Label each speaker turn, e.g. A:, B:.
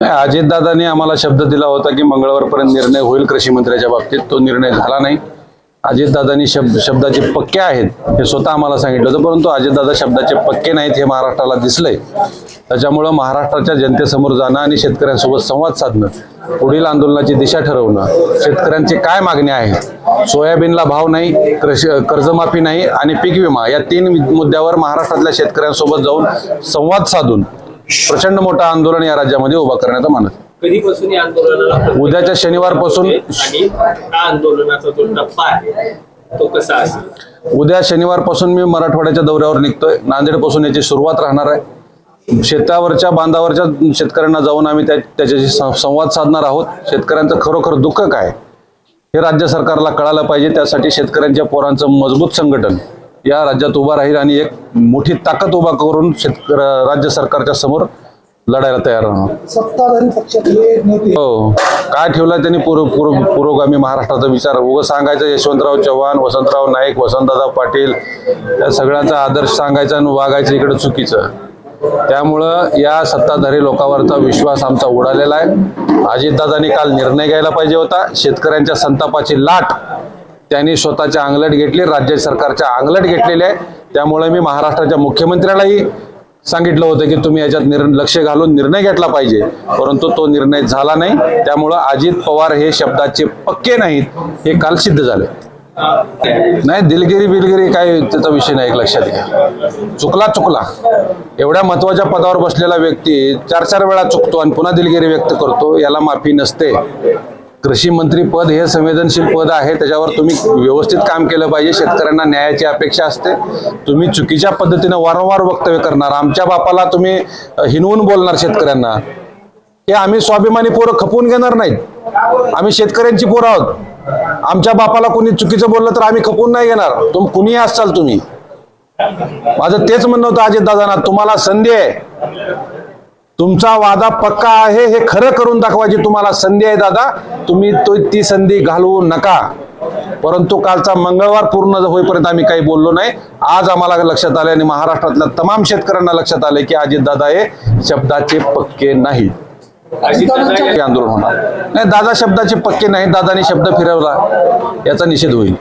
A: अजितदादांनी आम्हाला शब्द दिला होता की मंगळवारपर्यंत निर्णय होईल कृषी मंत्र्याच्या बाबतीत. तो निर्णय झाला नाही. अजितदादांनी शब्द शब्दाचे पक्के आहेत हे स्वतः आम्हाला सांगितलं होतं परंतु अजितदादा शब्दाचे पक्के नाहीत हे महाराष्ट्राला दिसलंय. त्याच्यामुळं महाराष्ट्राच्या जनतेसमोर जाणं आणि शेतकऱ्यांसोबत संवाद साधणं पुढील आंदोलनाची दिशा ठरवणं शेतकऱ्यांची काय मागणी आहे? सोयाबीनला भाव नाही कर्जमाफी नाही आणि पीक विमा या तीन मुद्द्यावर महाराष्ट्रातल्या शेतकऱ्यांसोबत जाऊन संवाद साधून प्रचंड मोठं आंदोलन या राज्यामध्ये उभा करण्याचा मानस
B: कधीपासून या आंदोलनाला
A: उद्याच्या शनिवारपासून
B: आणि हा आंदोलनाचा जो टप्पा आहे तो कसा असेल?
A: उद्या शनिवारपासून मी मराठवाड्याच्या दौऱ्यावर निघतोय. नांदेडपासून याची सुरुवात राहणार आहे. शेतावरच्या बांधावरच्या शेतकऱ्यांना जाऊन आम्ही त्या त्याच्याशी संवाद साधणार आहोत. शेतकऱ्यांचं खरोखर दुःख काय? हे राज्य सरकारला कळालं पाहिजे. त्यासाठी शेतकऱ्यांच्या पोरांचं मजबूत संघटन या राज्यात उभा राहील आणि एक मोठी ताकद उभा करून शेतकरी राज्य सरकारच्या समोर लढायला तयार राहणार
C: सत्ताधारी पक्षातले नेते.
A: हो. काय ठेवलाय त्यांनी पूर्व पूर्व पुरोगामी महाराष्ट्राचा विचार? उगं सांगायचं यशवंतराव चव्हाण वसंतराव नाईक वसंतदादा पाटील या सगळ्यांचा आदर्श सांगायचा आणि वागायचं इकडे चुकीचं. त्यामुळं या सत्ताधारी लोकांवरचा विश्वास आमचा उडालेला आहे. अजितदादांनी काल निर्णय घ्यायला पाहिजे होता. शेतकऱ्यांच्या संतापाची लाट त्यांनी स्वतःच्या अंगलट घेतली राज्य सरकारच्या अंगलट घेतलेली आहे. त्यामुळे मी महाराष्ट्राच्या मुख्यमंत्र्यालाही सांगितलं होतं की तुम्ही याच्यात निर लक्ष घालून निर्णय घेतला पाहिजे. परंतु तो निर्णय झाला नाही. त्यामुळं अजित पवार हे शब्दाचे पक्के नाहीत. हे काल सिद्ध झाले. नाही दिलगिरी बिलगिरी काय त्याचा विषय नाही एक लक्षात घ्या. चुकला चुकला. एवढ्या महत्त्वाच्या पदावर बसलेला व्यक्ती चार चार वेळा चुकतो आणि पुन्हा दिलगिरी व्यक्त करतो याला माफी नसते. कृषी मंत्री पद हे संवेदनशील पद आहे. त्याच्यावर तुम्ही व्यवस्थित काम केलं पाहिजे. शेतकऱ्यांना न्यायाची अपेक्षा असते. तुम्ही चुकीच्या पद्धतीनं वारंवार वक्तव्य करणार. आमच्या बापाला तुम्ही हिनवून बोलणार शेतकऱ्यांना. हे आम्ही स्वाभिमानी पोरं खपवून घेणार नाहीत. आम्ही शेतकऱ्यांची पोरं आहोत. आमच्या बापाला कोणी चुकीचं बोललं तर आम्ही खपवून नाही घेणार. तुम कुणीही असाल तुम्ही. माझं तेच म्हणणं होतं अजित दादांना तुम्हाला संधी आहे. तुमचा वादा पक्का आहे हे खरं करून दाखवायची तुम्हाला संधी आहे दादा. तुम्ही तो ती संधी घालवू नका. परंतु कालचा मंगळवार पूर्ण होईपर्यंत आम्ही काही बोललो नाही. आज आम्हाला लक्षात आले आणि महाराष्ट्रातल्या तमाम शेतकऱ्यांना लक्षात आले की अजितदादा हे शब्दाचे पक्के नाहीत.
B: अजितदादा
A: हे आंदोलन होणार. नाही दादा शब्दाचे पक्के नाही दादाने शब्द फिरवला. याचा निषेध होईल.